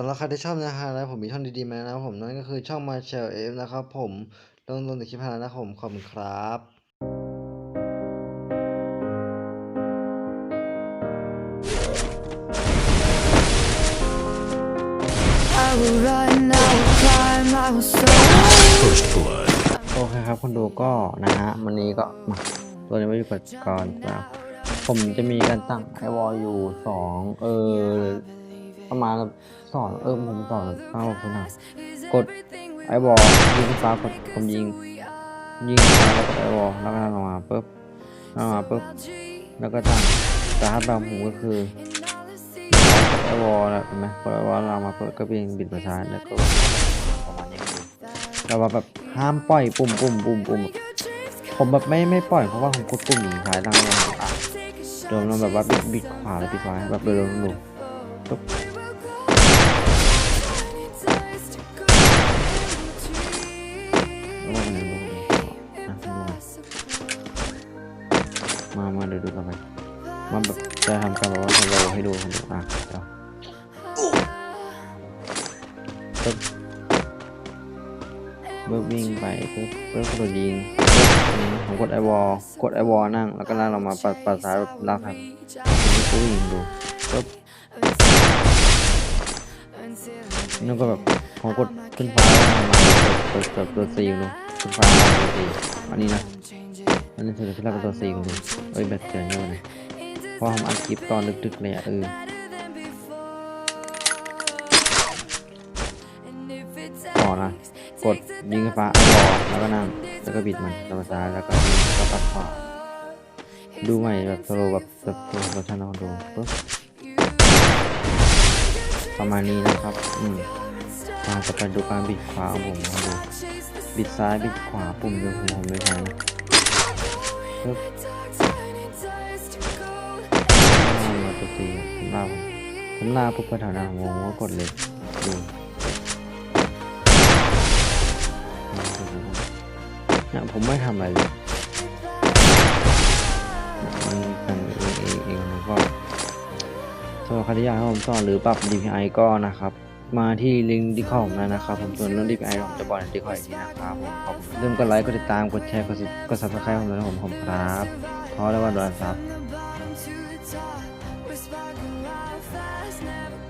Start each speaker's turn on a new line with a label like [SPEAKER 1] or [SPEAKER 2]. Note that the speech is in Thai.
[SPEAKER 1] สำหรับใครที่ชอบเนื้อหาแล้วผมมีช่องดีๆมานะครับผมนั่นก็คือช่อง m a r c h e l F นะครับผมลงลงในคลิปให้แล้วนะครับผมขอบคุณครับ
[SPEAKER 2] I will run, I will climb, I will soar.
[SPEAKER 3] First Blood.
[SPEAKER 1] โอเคครับคุณดูก็นะฮะวันนี้ก็มาตัวนี้มาอยู่กับก่อนนะครับผมจะมีการตั้งไอวอลอยู่สองเออ ประมาณสองเออผมสอนเก้าคนนะกดไอวอลยิงฟ้ากดผมยิง ยิงฟ้าแล้วกดไอวอลแล้วก็ลงมาปุ๊บลงมาปุ๊บแล้วก็ตั้งแต่ถ้าแบบผมก็คือไอวอลนะเห็นไหมพอไอวอลเรามาเปิดก็เพียงบิดประชาแล้วก็ประมาณนี้คือแต่ว่าแบบห้ามปล่อยปุ่มปุ่มปุ่มปุ่มผมแบบไม่ไม่ปล่อยเพราะว่าผมกดปุ่มอยู่ซ้ายล่างลงอะเดี๋ยวมันแบบว่าบิดบิดขวาแล้วบิดซ้ายแบบเร็วๆดูปุ๊บ มามาเดี๋ยวดูกันไปมาแบบจะทำการแบบว่าสโลว์ให้ดูให้ดูอะเดี๋ยวปึ๊บเบิร์วิ่งไปปึ๊บปึ๊บกระโดดยิงผมกดไอวอลกดไอวอลนั่งแล้วก็ลากลงมาปัดปัดซ้ายแบบลากครับก็ยิงดูปึ๊บนั่ก็แบบผมกดขึ้นฟ้ามาเปิดเปิดตัวซีดูขึ้นฟ้ามาตัวซีอันนี้นะ อันนี้คือขึ้นแล้วเป็นตัวซีของดูเอ้ยแบตเกินเยอะเลยเพราะผมอัดคลิปตอนดึกๆเลยอะเออต่อนะกดยิงไฟฟ้ารอแล้วก็นั่งแล้วก็บิดมันแล้วก็ซ้ายแล้วก็ยิงแล้วก็ปัดขวาดูใหม่แบบสโลว์แบบแบบโลว์โมชั่นลองดูปุ๊บประมาณนี้นะครับ อืมมาจะไปดูการบิดขวาของผมลองดูบิดซ้ายบิดขวาปุ่มเดียวของผมไม่ใช่นะ มาตัวตีผมลาผมลาปุ๊บไปแถวหน้าผมก็กดเลยดูเนี่ยผมไม่ทำอะไรเลยมันกันเองเองเองแล้วก็สำหรับครที่อยากให้ผมสอนหรือปรับ DPI ก็นะครับ มาที่ลิงก์ดีคอมแล้นะครับ ผมส่วนเรื่องดีไอผมจะบอกในดีคอยทีนะครับผมขอบเริ่มกดไลค์กดติดตามกดแชร์กดกดซับสไครต์ผมด้วยผมผมครับเพราะได้ว่าโดนซับ never